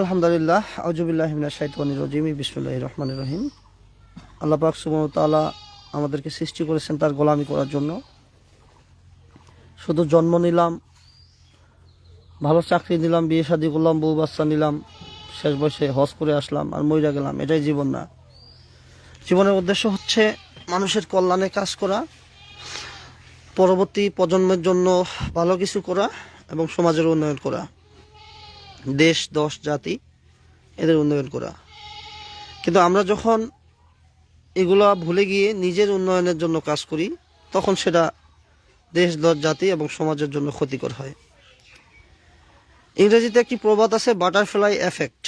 আলহামদুলিল্লাহ আউজুবিল্লাহ শাহিদ রজিম বিসমুল্লাহ রহমান রহিম। আল্লাহ পাক সুবন তালা আমাদেরকে সৃষ্টি করেছেন তার গোলামি করার জন্য। শুধু জন্ম নিলাম, ভালো চাকরি নিলাম, বিয়ে শাদি করলাম, বউ বাচ্চা নিলাম, শেষ বয়সে হজ করে আসলাম আর মইরা গেলাম, এটাই জীবন না। জীবনের উদ্দেশ্য হচ্ছে মানুষের কল্যাণে কাজ করা, পরবর্তী প্রজন্মের জন্য ভালো কিছু করা এবং সমাজের উন্নয়ন করা। দেশ, দশ জাতি এদের উন্নয়ন করা। কিন্তু আমরা যখন এগুলা ভুলে গিয়ে নিজের উন্নয়নের জন্য কাজ করি, তখন সেটা দেশ, দশ জাতি এবং সমাজের জন্য ক্ষতিকর হয়। ইংরেজিতে একটি প্রবাদ আছে, বাটারফ্লাই এফেক্ট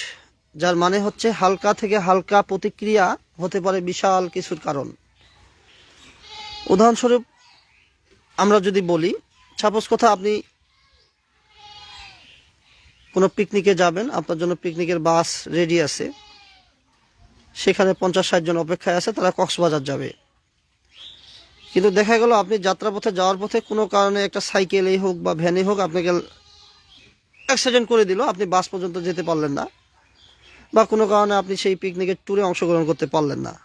যার মানে হচ্ছে হালকা থেকে হালকা প্রতিক্রিয়া হতে পারে বিশাল কিছুর কারণ। উদাহরণস্বরূপ আমরা যদি বলি, সাপোজ কথা আপনি পিকনিকে যাবেন, আপনার জন্য পিকনিকের বাস রেডি আছে। সেখানে পঞ্চাশ ষাট জন অপেক্ষায় আছে, তারা কক্সবাজার যাবে। কিন্তু দেখা গেল আপনি যাত্রাপথে যাওয়ার পথে কোনো কারণে একটা সাইকেলেই হোক বা ভ্যানে হোক, আপনাকে অ্যাক্সিডেন্ট করে দিল, আপনি বাস পর্যন্ত যেতে পারলেন না। বা কোনো কারণে আপনি সেই পিকনিকের ট্যুরে অংশগ্রহণ করতে পারলেন না।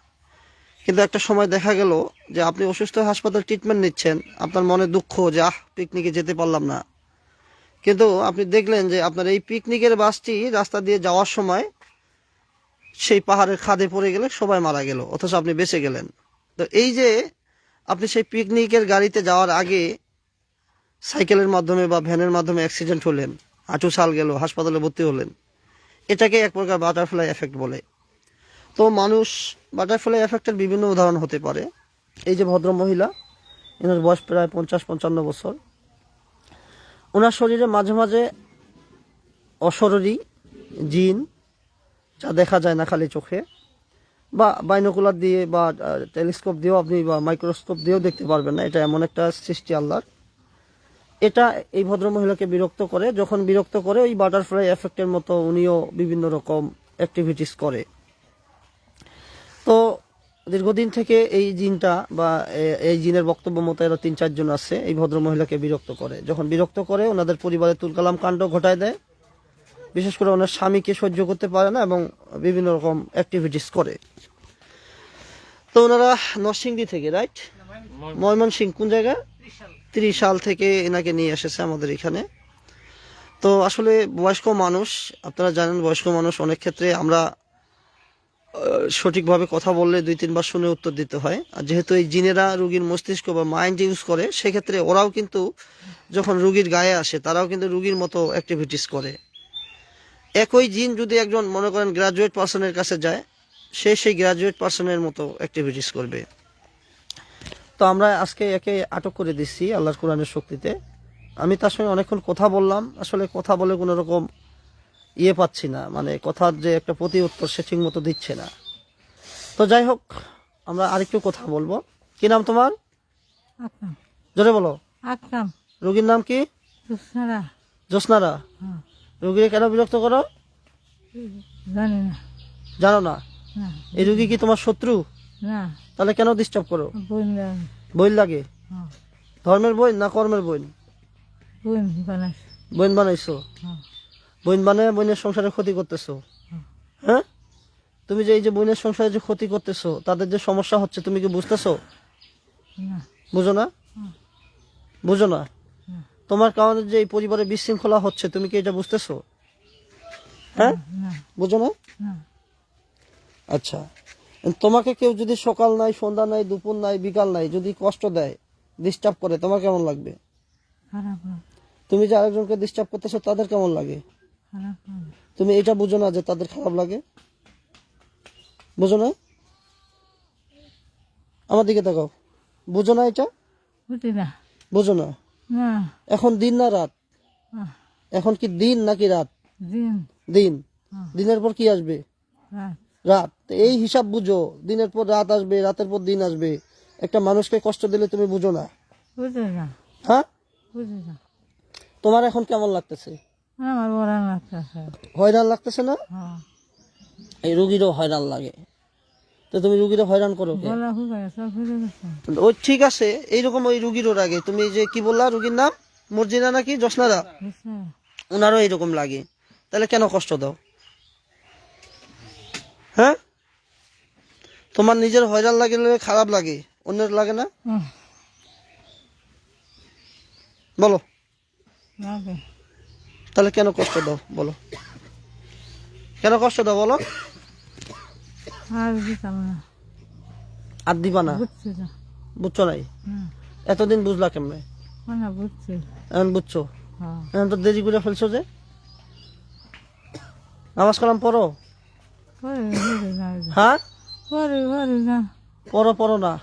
কিন্তু একটা সময় দেখা গেল যে আপনি অসুস্থ হাসপাতাল ট্রিটমেন্ট নিচ্ছেন, আপনার মনে দুঃখ যে, আহ পিকনিকে যেতে পারলাম না। কিন্তু আপনি দেখলেন যে আপনার এই পিকনিকের বাসটি রাস্তা দিয়ে যাওয়ার সময় সেই পাহাড়ের খাদে পড়ে গেলে সবাই মারা গেল, অথচ আপনি বেঁচে গেলেন। তো এই যে আপনি সেই পিকনিকের গাড়িতে যাওয়ার আগে সাইকেলের মাধ্যমে বা ভ্যানের মাধ্যমে অ্যাক্সিডেন্ট হলেন, হাঁটু সাল গেল, হাসপাতালে ভর্তি হলেন, এটাকে এক প্রকার বাটারফ্লাই এফেক্ট বলে। তো মানুষ বাটারফ্লাই এফেক্টের বিভিন্ন উদাহরণ হতে পারে। এই যে ভদ্র মহিলা এনার বয়স প্রায় পঞ্চাশ পঞ্চান্ন বছর। ওনার শরীরে মাঝে মাঝে অশরীরী জিন, যা দেখা যায় না খালি চোখে, বা বাইনোকুলার দিয়ে বা টেলিস্কোপ দিয়েও আপনি বা মাইক্রোস্কোপ দিয়েও দেখতে পারবেন না, এটা এমন একটা সৃষ্টি আল্লাহর। এটা এই ভদ্র মহিলাকে বিরক্ত করে, যখন বিরক্ত করে ওই বাটারফ্লাই এফেক্টের মতো উনিও বিভিন্ন রকম অ্যাক্টিভিটিস করে। তো দীর্ঘদিন থেকে এই জিনটা বা এই জিনের বক্তব্য মতো এরা তিন, চারজন আছে। এই ভদ্র মহিলাকে বিরক্ত করে। যখন বিরক্ত করে, ওনাদের পরিবারে তুলকালাম কাণ্ড ঘটায় দেয়। বিশেষ করে ওনার স্বামীকে সহ্য করতে পারে না এবং বিভিন্ন রকম অ্যাক্টিভিটিস করে। তো ওনারা নরসিংদী থেকে রাইট ময়মনসিং কোন জায়গা? ত্রিশ সাল থেকে এনাকে নিয়ে এসেছে আমাদের এখানে। তো আসলে বয়স্ক মানুষ, আপনারা জানেন বয়স্ক মানুষ অনেক ক্ষেত্রে আমরা সঠিকভাবে কথা বললে দুই, তিনবার শুনে উত্তর দিতে হয়। আর যেহেতু এই জিনেরা রুগীর মস্তিষ্ক বা মাইন্ড ইউজ করে, সেক্ষেত্রে ওরাও কিন্তু যখন রুগীর গায়ে আসে, তারাও কিন্তু রুগীর মতো অ্যাক্টিভিটিস করে। একই জিন যদি একজন, মনে করেন গ্রাজুয়েট পার্সনের কাছে যায়, সে সেই গ্রাজুয়েট পার্সনের মতো অ্যাক্টিভিটিস করবে। তো আমরা আজকে একে আটক করে দিচ্ছি আল্লাহর কোরআনের শক্তিতে। আমি তার সঙ্গে অনেকক্ষণ কথা বললাম। আসলে কথা বলে কোনো রকম ইয়ে পাচ্ছি না মানে কথার যে একটা প্রতি উত্তর সে ঠিক মতো দিচ্ছে না। তো যাই হোক আমরা আরেকটু কথা বলব। কি নাম তোমার? আকরাম। জোরে বলো। আকরাম। রোগীর নাম কি? দুসরা জ্যোৎস্নারা। হ্যাঁ। রোগীকে কেন বিরক্ত করো? জানি না। জানো না? না। এই রুগী কি তোমার শত্রু? না। তাহলে কেন ডিস্টার্ব করো? বই লাগে? হ্যাঁ। ধর্মের বই না কর্মের বই? বোন বানাইছে। বইন মানে বইনের সংসারে ক্ষতি করতেছো। হ্যাঁ? তুমি যে এই যে বইনের সংসারে যে ক্ষতি করতেছো তাদের যে সমস্যা হচ্ছে তুমি কি বুঝতেছো? না। বুঝো না? বুঝো না? তোমার কারণে যে এই পরিবারে বিশৃঙ্খলা হচ্ছে তুমি কি এটা বুঝতেছো? হ্যাঁ? বুঝো না? আচ্ছা। তোমাকে কেউ যদি সকাল নাই সন্ধ্যা নাই দুপুর নাই বিকাল নাই যদি কষ্ট দেয় ডিস্টার্ব করে তোমার কেমন লাগবে? খারাপ তুমি যে আরেকজনকে ডিস্টার্ব করতেছো তাদের কেমন লাগে। তুমি এটা বুঝো না যে তাদের খারাপ লাগে? বুঝো না? আমার দিকে তাকাও। বুঝো না এটা? বুঝি না। বুঝো না। না। এখন দিন না রাত? এখন কি দিন নাকি রাত? দিন। দিন। দিনের পর কি আসবে? রাত। এই হিসাব বুঝো। দিনের পর রাত আসবে রাতের পর দিন আসবে। একটা মানুষকে কষ্ট দিলে তুমি বুঝো না। হ্যাঁ? তোমার এখন কেমন লাগতেছে? আমার লাগতেছে হয়রান লাগতেছে না? হ্যাঁ। এই রুগীরও হয়রান লাগে। তো তুমি রুগীরও হয়রান করো ওই ঠিক আছে এইরকম ওই রুগীরও আগে তুমি যে কি বললা রুগীর নাম? মর্জিনা নাকি? বুঝছে ওনারও এইরকম লাগে। তাহলে কেন কষ্ট দাও? হ্যাঁ? তোমার নিজের হয়রান লাগলে খারাপ লাগে। অন্যের লাগে না? বলো। লাগে। তাহলে কেন কষ্ট দাও, বলো। কেন কষ্ট দাও, বলো। আর দিবা না। বুঝছ নাই? এতদিন বুঝলা কেমনে? মানে এখন বুঝছ? এখন তো দেরি করে ফেলছো যে। নামাজ কালাম পড়ো? হ্যাঁ? পড়ো পড়ো না।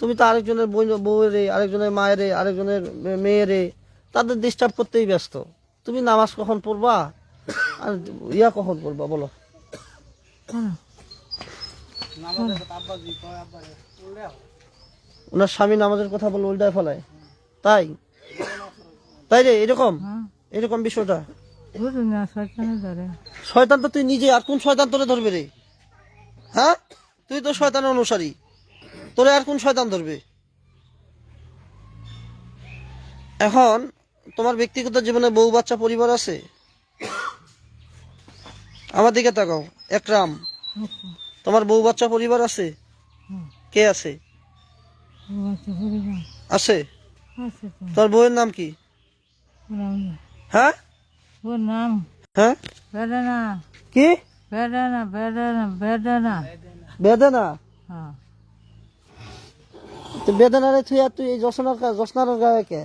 তুমি তো আরেকজনের বই বউয়েরে আরেকজনের মায়ের আরেকজনের মেয়েরে তাদের ডিস্টার্ব করতেই ব্যস্ত। তুমি নামাজ কখন পড়বা? আর ইয়া কখন পড়বা বলো। ওনার স্বামী নামাজের কথা বলে উল্টায় ফেলায়। তাই? তাই রে এরকম? হ্যাঁ। এরকম বিষয়টা? শয়তানে ধরে শয়তান তো তুই নিজে আর কোন শয়তান তোরে ধরবে রে? হ্যাঁ? তুই তো শয়তানের অনুসারী। তোরে আর কোন শয়তান ধরবে? এখন তোমার ব্যক্তিগত জীবনে বউ বাচ্চা পরিবার আছে? আমার দিকে তাকাও একরাম। তোমার বউ বাচ্চা পরিবার আছে? কে আছে? আছে? তোর বউয়ের নাম কি? হ্যাঁ? ওর নাম হ্যাঁ? বেদনা কি? বেদনা? বেদনা বেদনা বেদনা হ্যাঁ। তো বেদনারে তুই আর তুই এই যশনার যশনার গায়ে কে?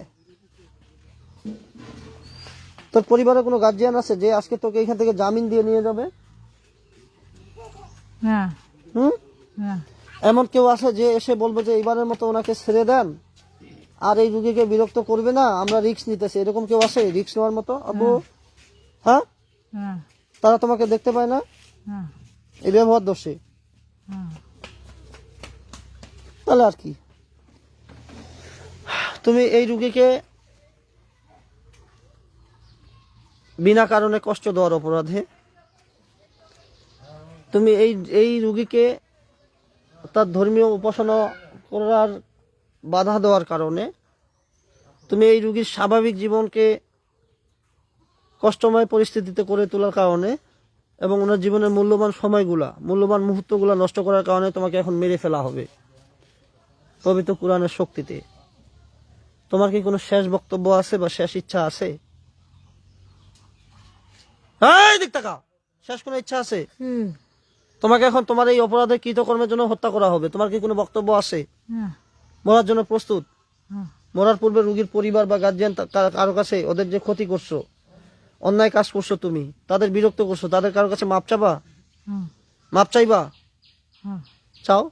তোর পরিবারে কোনো গার্জিয়ান আছে যে আজকে তোকে এখান থেকে জামিন দিয়ে নিয়ে যাবে? হুম? এমন কেউ আছে যে এসে বলব যে এইবারের মতো ওনাকে ছেড়ে দেন আর এই রুগীকে বিরক্ত করবে না আমরা রিস্ক নিতেছি। এরকম কেউ আছে রিস্ক নেওয়ার মতো? আবু হ্যাঁ? তারা তোমাকে দেখতে পায় না? এই ব্যবহার দোষে। তাহলে আর কি। তুমি এই রুগীকে বিনা কারণে কষ্ট দেওয়ার অপরাধে। তুমি এই এই রুগীকে তার ধর্মীয় উপাসনা করার বাধা দেওয়ার কারণে তুমি এই রুগীর স্বাভাবিক জীবনকে কষ্টময় পরিস্থিতিতে করে তোলার কারণে এবং ওনার জীবনের মূল্যবান সময়গুলা, মূল্যবান মুহূর্তগুলা নষ্ট করার কারণে তোমাকে এখন মেরে ফেলা হবে। পবিত্র কোরআনের শক্তিতে। তোমার কি কোনো শেষ বক্তব্য আছে বা শেষ ইচ্ছা আছে? এই দিক তাকাও। শেষ কোনো ইচ্ছা আছে? তোমাকে এখন তোমার এই অপরাধে কৃতকর্মের জন্য হত্যা করা হবে। তোমার কি কোনো বক্তব্য আছে? মরার জন্য প্রস্তুত? মরার পূর্বে রোগীর পরিবার বা গার্জিয়ান কারও কাছে ওদের যে ক্ষতি করছ অন্যায় কাজ করছ তুমি তাদের বিরক্ত করছ তাদের কারও কাছে মাপ চাবা? মাপ চাইবা? চাও?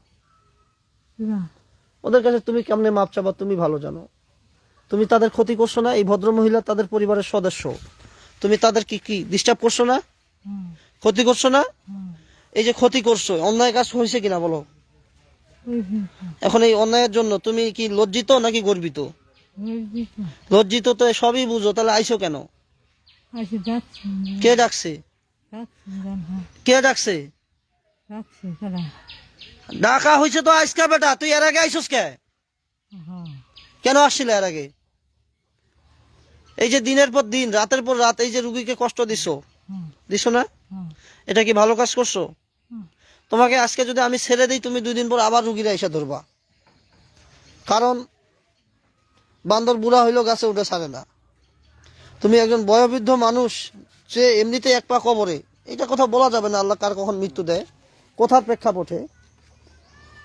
ওদের কাছে তুমি কেমনে মাপ চাবা? তুমি ভালো জানো। তুমি তাদের ক্ষতি করছ না এই ভদ্র মহিলা তাদের পরিবারের সদস্য। তুমি তাদের কি কি ডিস্টার্ব করছ না? ক্ষতি করছ না? এই যে ক্ষতি করছ অন্যায় কাজ হয়েছে কিনা বলো? এখন এই অন্যায়ের জন্য তুমি কি লজ্জিত নাকি গর্বিত? লজ্জিত। তো সবই বুঝো তাহলে আইসো কেন? কে ডাকছে? হ্যাঁ। কে ডাকছে? ডাকা হয়েছে তো আজকা বেটা তুই এর আগে আইসোস কে? হ্যাঁ। কেন আসছিল এর আগে? এই যে দিনের পর দিন রাতের পর রাত এই যে রুগীকে কষ্ট দিছো? দিছো না? এটা কি ভালো কাজ করছ? তোমাকে আজকে যদি আমি ছেড়ে দিই তুমি দুই দিন পর আবার রুগীরা এসে ধরবা। কারণ বান্দর বুড়া হইলেও গাছে উঠে ছাড়ে না। তুমি একজন বয়োবৃদ্ধ মানুষ যে এমনিতে এক পা কবরে এটা কথা বলা যাবে না আল্লাহ কার কখন মৃত্যু দেয় কোথার প্রেক্ষাপটে।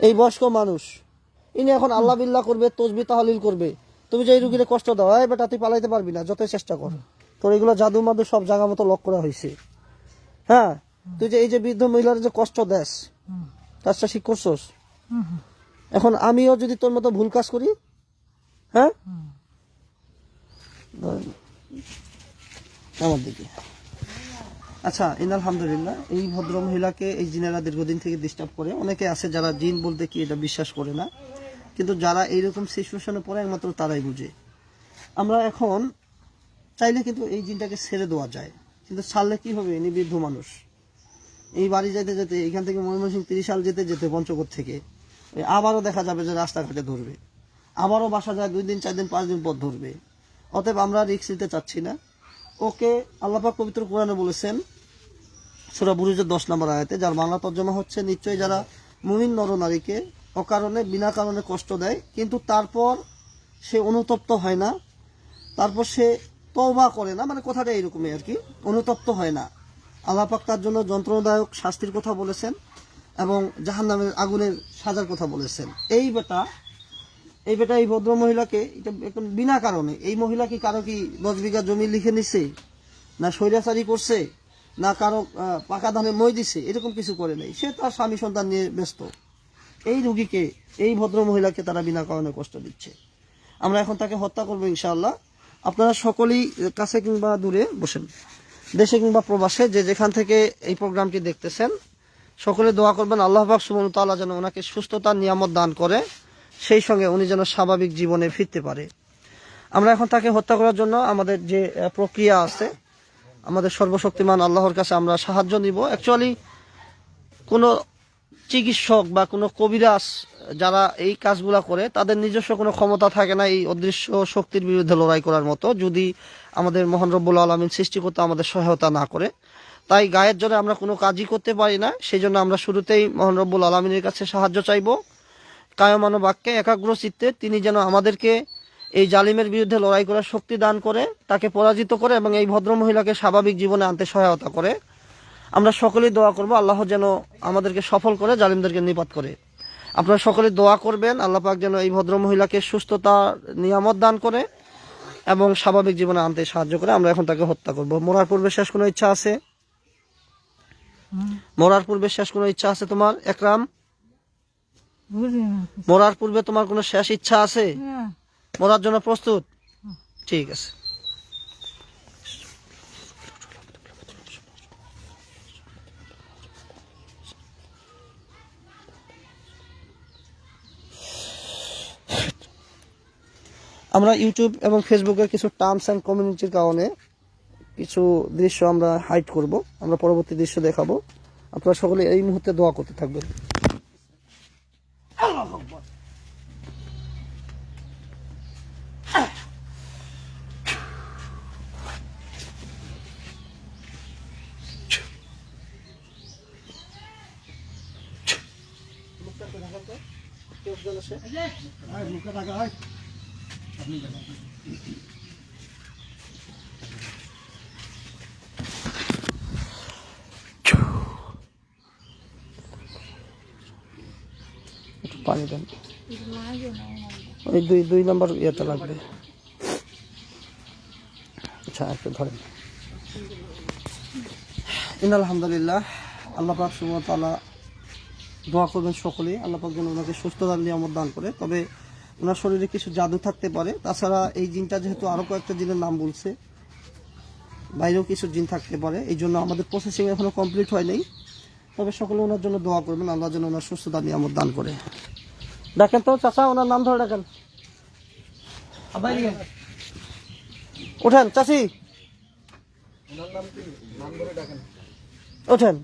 এই বয়স্ক মানুষ ইনি এখন আল্লাহ বিল্লাহ করবে তসবি তাহলিল করবে। তুমি যে রুগীরে কষ্ট দাও বেটা তুই পালাইতে পারবি না, যতই চেষ্টা কর। তোর এগুলো জাদু মাদু সব জায়গা মতো লক করা হয়েছে হ্যাঁ? তুই যে এই যে বৃদ্ধ মহিলার যে কষ্ট হুম কাজটা ঠিক করছোস? এখন আমিও যদি তোর মতো ভুল কাজ করি হ্যাঁ? আমার দিকে। আচ্ছা ইন আলহামদুলিল্লাহ, এই ভদ্র মহিলাকে, এই জিনেরা দীর্ঘদিন থেকে ডিস্টার্ব করে, অনেকে আছে যারা জিন বলতে কি এটা বিশ্বাস করে না। কিন্তু যারা এইরকম সিচুয়েশনে পড়ে, একমাত্র তারাই বুঝে। আমরা এখন চাইলে কিন্তু এই জিনটাকে ছেড়ে দেওয়া যায়। কিন্তু ছাড়লে কি হবে? ইনি বৃদ্ধ মানুষ। এই বাড়ি যেতে যেতে, এখান থেকে ময়মনসিংহ তিরিশ সাল যেতে যেতে পঞ্চকোট থেকে আবারও দেখা যাবে যে রাস্তাঘাটে ধরবে। আবারও বাসা যায় দুই দিন, চার দিন, পাঁচ দিন পর ধরবে। অতএব আমরা রিক্স নিতে চাচ্ছি না। ওকে আল্লাপাক পবিত্র কোরআনে বলেছেন, সুরা বুরুজের দশ নম্বর আয়াতে, যার বাংলা তর্জমা হচ্ছে, নিশ্চয়ই যারা মুমিন নরনারীকে অকারণে বিনা কারণে কষ্ট দেয়। কিন্তু তারপর সে অনুতপ্ত হয় না। তারপর সে তওবা করে না মানে কথাটা এইরকমই আর কি, অনুতপ্ত হয় না। আল্লাপাক তার জন্য যন্ত্রণাদায়ক শাস্তির কথা বলেছেন এবং জাহান্নামের আগুনের সাজার কথা বলেছেন। এই বেটা এই বেটা এই ভদ্র মহিলাকে, এটা এখন বিনা কারণে, এই মহিলা কি কারও কি দশ বিঘা জমি লিখে নিছে? না স্বৈরাচারী করছে? না কারও পাকা ধানে মই দিছে? এরকম কিছু করে নেই। সে তার স্বামী সন্তান নিয়ে ব্যস্ত। এই রুগীকে, এই ভদ্র মহিলাকে তারা বিনা কারণে কষ্ট দিচ্ছে। আমরা এখন তাকে হত্যা করব ইনশাআল্লাহ। আপনারা সকলেই কাছে কিংবা দূরে বসেন। দেশে কিংবা প্রবাসে যে যেখান থেকে এই প্রোগ্রামটি দেখতেছেন, সকলে দোয়া করবেন, আল্লাহ পাক সুবহানাহু তাআলা যেন ওনাকে সুস্থতার নিয়ামত দান করে, সেই সঙ্গে উনি যেন স্বাভাবিক জীবনে ফিরতে পারে। আমরা এখন তাকে হত্যা করার জন্য আমাদের যে প্রক্রিয়া আছে, আমাদের সর্বশক্তিমান আল্লাহর কাছে আমরা সাহায্য নিব। অ্যাকচুয়ালি কোনো চিকিৎসক বা কোনো কবিরাজ যারা এই কাজগুলা করে, তাদের নিজস্ব কোনো ক্ষমতা থাকে না এই অদৃশ্য শক্তির বিরুদ্ধে লড়াই করার মতো। যদি আমাদের মহান রব্বুল আলমিন সৃষ্টি করতে আমাদের সহায়তা না করে, তাই গায়ের জোরে আমরা কোনো কাজই করতে পারি না। সেই জন্য আমরা শুরুতেই মহান রব্বুল আলমিনের কাছে সাহায্য চাইব। কায়মানো বাক্যে একাগ্র চিত্তে তিনি যেন আমাদেরকে এই জালিমের বিরুদ্ধে লড়াই করার শক্তি দান করে, তাকে পরাজিত করে এবং এই ভদ্র মহিলাকে স্বাভাবিক জীবনে আনতে সহায়তা করে। আমরা সকলেই দোয়া করব আল্লাহ যেন আমাদেরকে সফল করে জালিমদেরকে নিপাত করে। আপনারা সকলে দোয়া করবেন আল্লাহ পাক যেন এই ভদ্র মহিলাকে সুস্থতা নিয়ামত দান করে এবং স্বাভাবিক জীবনে আনতে সাহায্য করে। আমরা এখন তাকে হত্যা করব। মরার পূর্বে শেষ কোনো ইচ্ছা আছে? মরার পূর্বে শেষ কোনো ইচ্ছা আছে তোমার একরাম। মরার পূর্বে তোমার কোনো শেষ ইচ্ছা আছে? মরার জন্য প্রস্তুত? ঠিক আছে। আমরা ইউটিউব এবং ফেসবুকের কিছু টার্মস অ্যান্ড কমিউনিটির কারণে কিছু দৃশ্য আমরা হাইড করব। আমরা পরবর্তী দৃশ্য দেখাবো। আপনারা সকলে এই মুহূর্তে দোয়া করতে থাকবেন। একটু পানি দেন। ওই দুই দুই নম্বর ইয়েটা লাগবে। আচ্ছা একটু ধরেন। ইন আলহামদুলিল্লাহ, আল্লাহ পাক ওয়া দোয়া করবেন সকলেই। আল্লাহ পাক যেন ওনাকে সুস্থতার নিয়ামত দান করে। তবে ওনার শরীরে কিছু জাদু থাকতে পারে। তাছাড়া এই জিনটা যেহেতু আরও কয়েকটা জিনের নাম বলছে, বাইরেও কিছু জিন থাকতে পারে। এই জন্য আমাদের প্রসেসিং এখনও কমপ্লিট হয় নাই। তবে সকলে ওনার জন্য দোয়া করবেন, আল্লাহ যেন ওনার সুস্থতা, নিয়ামত দান করে। দেখেন তো চাচা, ওনার নাম ধরে দেখেন ওঠেন, চাচি। ওঠেন।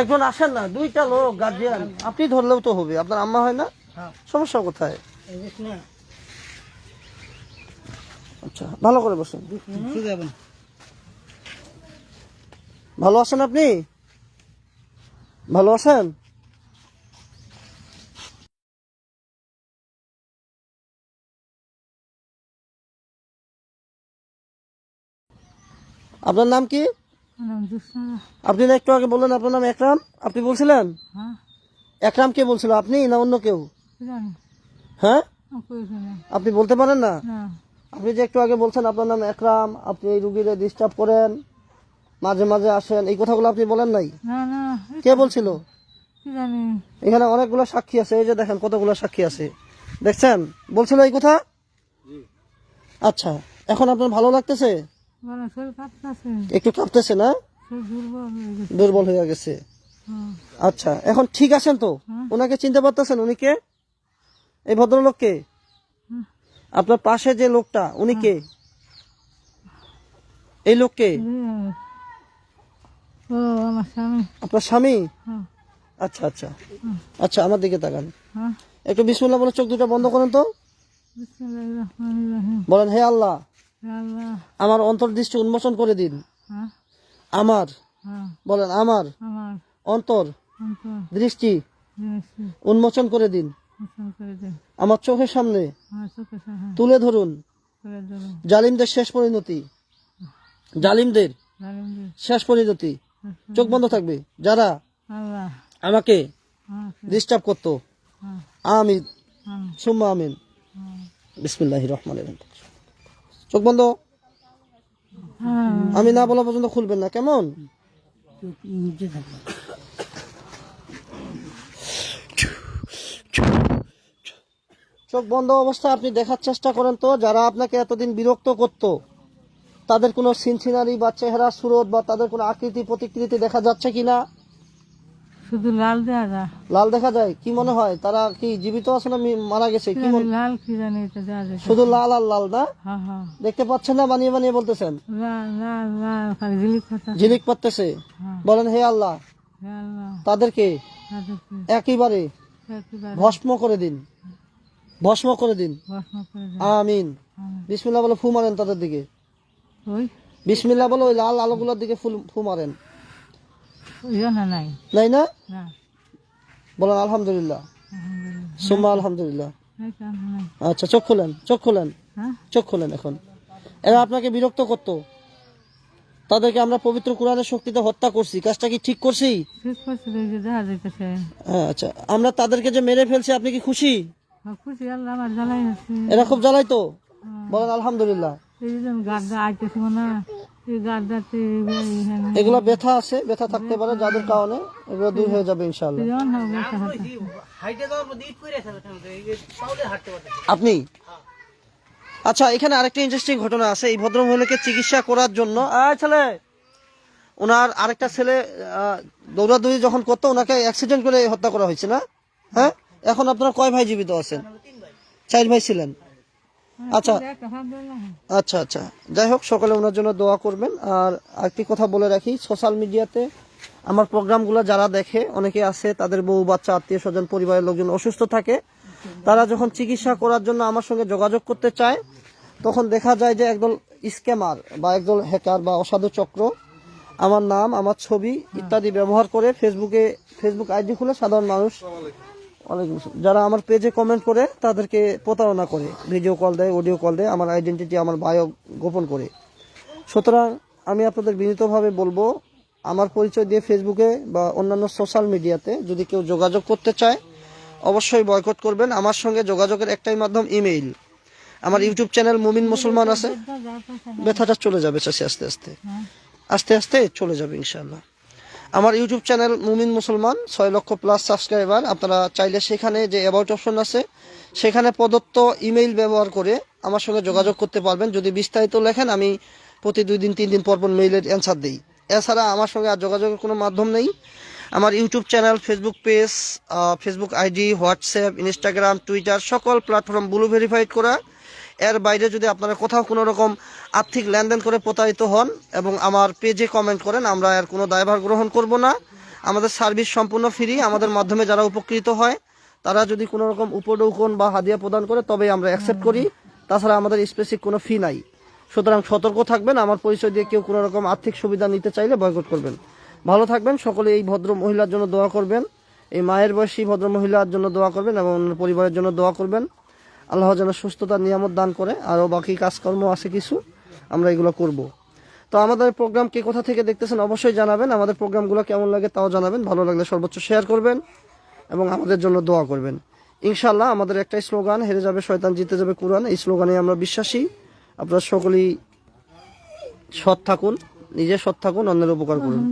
একজন আসেন না, দুইটা লোক গার্জিয়ান আপনি ধরলেও তো হবে, আপনার আম্মা হয় না? সমস্যা কোথায়? আচ্ছা ভালো করে বসেন। ভালো আছেন আপনি? ভালো আছেন? আপনার নাম কি। আপনি না একটু আগে বললেন আপনার নাম একরাম? আপনি বলছিলেন? হ্যাঁ, একরাম কে বলছিল আপনি না অন্য কেউ? হ্যাঁ। আপনি বলতে পারেন না? আপনি যে একটু আগে বলছেন আপনার নাম একরাম আপনি এই রুগীরে ডিস্টার্ব করেন মাঝে মাঝে আসেন এই কথাগুলো আপনি বলেন নাই? না, না, এই কে বলছিল? এখানে অনেকগুলো সাক্ষী আছে এই যে দেখেন কতগুলো সাক্ষী আছে। দেখছেন? বলছিল এই কথা? আচ্ছা এখন আপনার ভালো লাগতেছে? কাঁপতাছে, একটু কাঁপতেছে না? দুর্বল হয়ে গেছে। হয়ে গেছে। হ্যাঁ, আচ্ছা এখন ঠিক আছেন তো? ওনাকে চিনতে পারতেছেন? উনি কে? এই ভদ্রলোককে? হুম। আপনার পাশে যে লোকটা উনি কে? এই আমার স্বামী। আপনার স্বামী? আচ্ছা আচ্ছা। আচ্ছা আমার দিকে তাকান। হ্যাঁ, একটু বিসমুল্লাহ বলে চোখ দুটো বন্ধ করেন তো। বলেন হে আল্লাহ আমার অন্তর্দৃষ্টি উন্মোচন করে দিন। হ্যাঁ। আমার হ্যাঁ। বলেন আমার অন্তর দৃষ্টি। উন্মোচন করে দিন। আমার চোখের সামনে তুলে ধরুন। জালিমদের শেষ পরিণতি। জালিমদের জালিমদের শেষ পরিণতি। চোখ বন্ধ থাকবে। যারা আমাকে ডিস্টার্ব করতো। হ্যাঁ। আমি আমি সুম্মা আমিন। হ্যাঁ। বিসমিল্লাহ রহমান চোখ বন্ধ। হ্যাঁ। আমি না বলা পর্যন্ত খুলবেন না। কেমন? চোখ বন্ধ অবস্থায় আপনি দেখার চেষ্টা করেন তো যারা আপনাকে এতদিন বিরক্ত করত তাদের কোনো সিনসিনারি বা চেহারা সুরত বা তাদের কোনো আকৃতি প্রতিকৃতি দেখা যাচ্ছে কিনা শুধু লাল দেওয়া যা লাল দেখা যায়? কি মনে হয়? তারা কি জীবিত আছে না মারা গেছে? কি মনে লাল কি জানি এটা যায় শুধু লাল আর লাল না? হ্যাঁ হ্যাঁ। দেখতে পাচ্ছেন না? বানিয়ে বানিয়ে বলতেছেন। লাল লাল খালি পাচ্ছে হ্যাঁ। বলেন হে আল্লাহ। তাদেরকে। একেবারে ভস্ম করে দিন। ভস্ম করে দিন। আমিন। বিসমিল্লাহ বলে ফু মারেন তাদের দিকে। ওই? বিসমিল্লাহ বলে ওই লাল আলোগুলোর দিকে ফুল ফু মারেন। ইয়ে নাই। না? বলেন আলহামদুলিল্লাহ। সুম্মা আলহামদুলিল্লাহ। আচ্ছা চোখ খুলেন চোখ খুলেন। হ্যাঁ? চোখ খুলেন এখন। এরা আপনাকে বিরক্ত করত। তাদেরকে আমরা পবিত্র কোরআনের শক্তিতে হত্যা করছি। কাজটা কি ঠিক করছি? হ্যাঁ আচ্ছা। আমরা তাদেরকে যে মেরে ফেলছি আপনি কি খুশি? খুশি আল্লাহ আমার জ্বালাই আছে এরা খুব জ্বালাই তো বলেন আলহামদুলিল্লাহ। এগুলো ব্যথা আছে ব্যথা থাকতে পারে যাদের কারণে এগুলো দূর হয়ে যাবে আপনি? আচ্ছা এখানে আরেকটা ইন্টারেস্টিং ঘটনা আছে। এই ভদ্র মহিলাকে চিকিৎসা করার জন্য ছেলে! ওনার আরেকটা ছেলে দৌড়াদৌড়ি যখন করতো ওনাকে অ্যাক্সিডেন্ট করে হত্যা করা হয়েছে না? হ্যাঁ? এখন আপনারা কয় ভাই জীবিত আছেন? চার ভাই ছিলেন। আচ্ছা আচ্ছা আচ্ছা। যাই হোক সকালে ওনার জন্য দোয়া করবেন। আর আরেকটি কথা বলে রাখি সোশ্যাল মিডিয়াতে আমার প্রোগ্রামগুলো যারা দেখে অনেকে আছে তাদের বউ বাচ্চা আত্মীয় স্বজন পরিবারের লোকজন অসুস্থ থাকে তারা যখন চিকিৎসা করার জন্য আমার সঙ্গে যোগাযোগ করতে চায়, তখন দেখা যায় যে একদল স্ক্যামার বা একদল হ্যাকার বা অসাধু চক্র, আমার নাম, আমার ছবি ইত্যাদি ব্যবহার করে ফেসবুকে, ফেসবুক আইডি খুলে সাধারণ মানুষ। যারা আমার পেজে কমেন্ট করে, তাদেরকে প্রতারণা করে, ভিডিও কল দেয়, অডিও কল দেয়, আমার আইডেন্টিটি, আমার বায়ো গোপন করে সুতরাং আমি আপনাদের বিনীতভাবে বলব, আমার পরিচয় দিয়ে ফেসবুকে বা অন্যান্য সোশ্যাল মিডিয়াতে যদি কেউ যোগাযোগ করতে চায় অবশ্যই বয়কট করবেন। আমার সঙ্গে যোগাযোগের একটাই মাধ্যম ইমেইল আমার ইউটিউব চ্যানেল মুমিন মুসলমান আছে। ব্যথাটা চলে যাবে চাষি আস্তে আস্তে। আস্তে আস্তে চলে যাবে ইনশাল্লাহ আমার ইউটিউব চ্যানেল মুমিন মুসলমান, ছয় লক্ষ প্লাস সাবস্ক্রাইবার আপনারা চাইলে সেখানে যে অ্যাবাউট অপশন আছে, সেখানে প্রদত্ত ইমেইল ব্যবহার করে আমার সঙ্গে যোগাযোগ করতে পারবেন। যদি বিস্তারিত লেখেন, আমি প্রতি দুই দিন, তিন দিন পর পর মেইলের অ্যান্সার দিই। এছাড়া আমার সঙ্গে আর যোগাযোগের কোনো মাধ্যম নেই। আমার YouTube channel Facebook page Facebook ID WhatsApp Instagram Twitter সকল প্ল্যাটফর্ম ব্লু ভেরিফাইড করা। এর বাইরে যদি আপনারা কোথাও কোনো রকম আর্থিক লেনদেন করে প্রতারিত হন এবং আমার পেজে কমেন্ট করেন, আমরা এর কোনো দায়ভার গ্রহণ করব না। আমাদের সার্ভিস সম্পূর্ণ ফ্রি আমাদের মাধ্যমে যারা উপকৃত হয়, তারা যদি কোনো রকম উপঢৌকন বা হাদিয়া প্রদান করে তবে আমরা অ্যাকসেপ্ট করি। তাছাড়া আমাদের স্পেসিক কোনো ফি নাই। সুতরাং সতর্ক থাকবেন, আমার পরিচয় দিয়ে কেউ কোনো রকম আর্থিক সুবিধা নিতে চাইলে বয়কট করবেন। ভালো থাকবেন, সকলে এই ভদ্র মহিলার জন্য দোয়া করবেন, এই মায়ের বয়সী ভদ্র মহিলার জন্য দোয়া করবেন এবং পরিবারের জন্য দোয়া করবেন। আল্লাহ যেন সুস্থতার নিয়ামত দান করে, আরও বাকি কাজকর্ম আছে কিছু, আমরা এগুলো করব। তো আমাদের প্রোগ্রাম কে কোথা থেকে দেখতেছেন অবশ্যই জানাবেন, আমাদের প্রোগ্রামগুলো কেমন লাগে তাও জানাবেন, ভালো লাগলে সর্বোচ্চ শেয়ার করবেন এবং আমাদের জন্য দোয়া করবেন। ইনশাল্লাহ আমাদের একটাই স্লোগান, হেরে যাবে শয়তান, জিতে যাবে কোরআন, এই স্লোগানে আমরা বিশ্বাসী। আপনারা সকলেই সৎ থাকুন, নিজে সৎ থাকুন, অন্যের উপকার করুন।